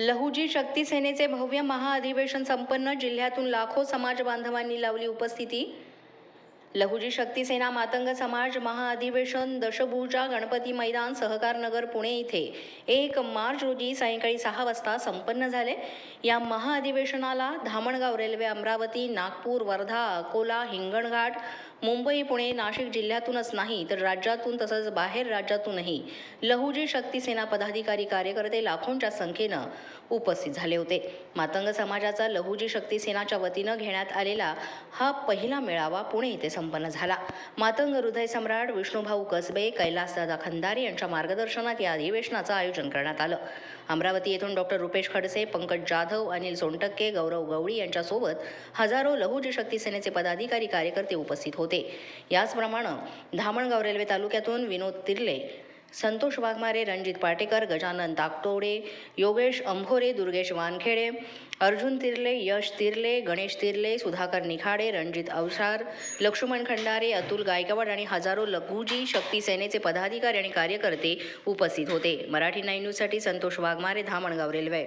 लहुजी शक्ती सेनेचे भव्य महाअधिवेशन संपन्न जिल्ह्यातून लाखो समाज बांधवांनी लावली उपस्थिती. लहुजी शक्ती सेना मातंग समाज महाअधिवेशन दशभुजा गणपती मैदान सहकार नगर पुणे इथे एक मार्च रोजी सायंकाळी सहा वाजता संपन्न झाले. या महाअधिवेशनाला धामणगाव रेल्वे अमरावती नागपूर वर्धा अकोला हिंगणघाट मुंबई पुणे नाशिक जिल्ह्यातूनच नाही तर राज्यातून तसंच बाहेर राज्यातूनही लहुजी शक्ती सेना पदाधिकारी कार्यकर्ते लाखोंच्या संख्येनं उपस्थित झाले होते. मातंग समाजाचा लहुजी शक्ती सेनाच्या वतीनं घेण्यात आलेला हा पहिला मेळावा पुणे इथे संपन्न झाला. मातंग हृदय सम्राट विष्णुभाऊ कसबे कैलासदादा खंदारे यांच्या मार्गदर्शनात या अधिवेशनाचं आयोजन करण्यात आलं. अमरावती येथून डॉक्टर रुपेश खडसे पंकज जाधव अनिल सोनटक्के गौरव गवळी यांच्यासोबत हजारो लहुजी शक्ती सेनेचे पदाधिकारी कार्यकर्ते उपस्थित होते. याचप्रमाणे धामणगाव रेल्वे तालुक्यातून विनोद तिर्ले संतोष वाघमारे रणजित पाटेकर गजानन ताकतोडे योगेश अंभोरे दुर्गेश वानखेडे अर्जुन तिर्ले यश तिर्ले गणेश तिर्ले सुधाकर निखाडे रणजित अवसार लक्ष्मण खंडारे अतुल गायकवाड आणि हजारो लघुजी शक्ती सेनेचे पदाधिकारी आणि कार्यकर्ते उपस्थित होते. मराठी नाईन न्यूजसाठी संतोष वाघमारे धामणगाव रेल्वे.